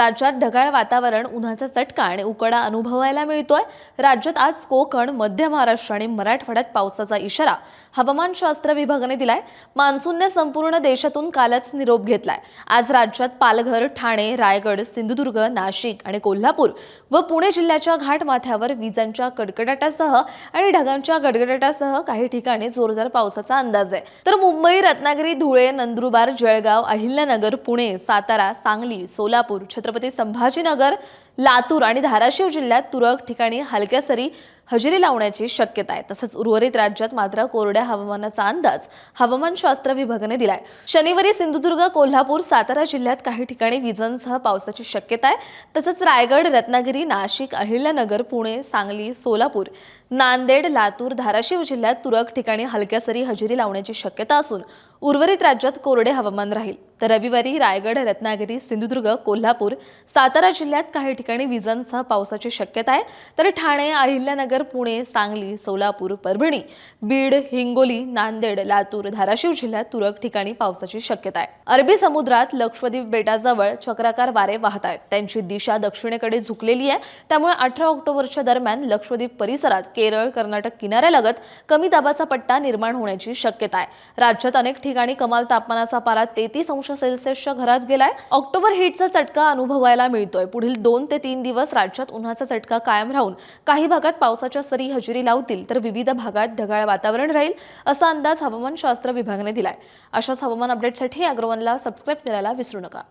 राज्यात ढगाळ वातावरण उन्हाचा चटका आणि उकडा अनुभवायला मिळतोय. राज्यात आज कोकण मध्य महाराष्ट्र आणि मराठवाड्यात पावसाचा इशारा हवामानशास्त्र विभागाने दिलाय. मान्सूनने संपूर्ण देशातून कालच निरोप घेतलाय. आज राज्यात पालघर ठाणे रायगड सिंधुदुर्ग नाशिक आणि कोल्हापूर व पुणे जिल्ह्याच्या घाटमाथ्यावर विजांच्या कडकडाटासह आणि ढगांच्या गडगडाटासह काही ठिकाणी जोरदार पावसाचा अंदाज आहे. तर मुंबई रत्नागिरी धुळे नंदुरबार जळगाव अहिल्यानगर पुणे सातारा सांगली सोलापूर छत्रपती संभाजीनगर लातूर आणि धाराशिव जिल्ह्यात तुरळक ठिकाणी हलक्या सरी हजेरी लावण्याची शक्यता आहे. तसंच उर्वरित राज्यात मात्र कोरड्या हवामानाचा अंदाज हवामानशास्त्र विभागाने दिलाय. शनिवारी सिंधुदुर्ग कोल्हापूर सातारा जिल्ह्यात काही ठिकाणी विजांसह पावसाची शक्यता आहे. तसंच रायगड रत्नागिरी नाशिक अहिल्यानगर पुणे सांगली सोलापूर नांदेड लातूर धाराशिव जिल्ह्यात तुरळक ठिकाणी हलक्या सरी हजेरी लावण्याची शक्यता असून उर्वरित राज्यात कोरडे हवामान राहील. तर रविवारी रायगड रत्नागिरी सिंधुदुर्ग कोल्हापूर सातारा जिल्ह्यात काही ठिकाणी विजांसह पावसाची शक्यता आहे. तर ठाणे अहिल्यानगर पुणे सांगली सोलापूर परभणी बीड हिंगोली नांदेड लातूर धाराशिव जिल्ह्यात तुरळक ठिकाणी पावसाची शक्यता आहे. अरबी समुद्रात लक्षद्वीप बेटाजवळ चक्राकार वारे वाहत आहेत. त्यांची दिशा दक्षिणेकडे झुकलेली आहे. त्यामुळे अठरा ऑक्टोबरच्या दरम्यान लक्षद्वीप परिसरात केरळ कर्नाटक किनाऱ्यालगत कमी दाबाचा पट्टा निर्माण होण्याची शक्यता आहे. राज्यात अनेक ठिकाणी कमाल तापमानाचा पारा तेहतीस अंश सेल्सिअसच्या घरात गेलाय. ऑक्टोबर हीटचा चटका अनुभवायला मिळतोय. पुढील दोन ते तीन दिवस राज्यात उन्हाचा चटका कायम राहून काही भागात पावसाच्या सरी हजेरी लावतील तर विविध भागात ढगाळ वातावरण राहील असा अंदाज हवामानशास्त्र विभागाने दिलाय. अशाच हवामान अपडेटसाठी अग्रवनला सबस्क्राईब करायला विसरू नका.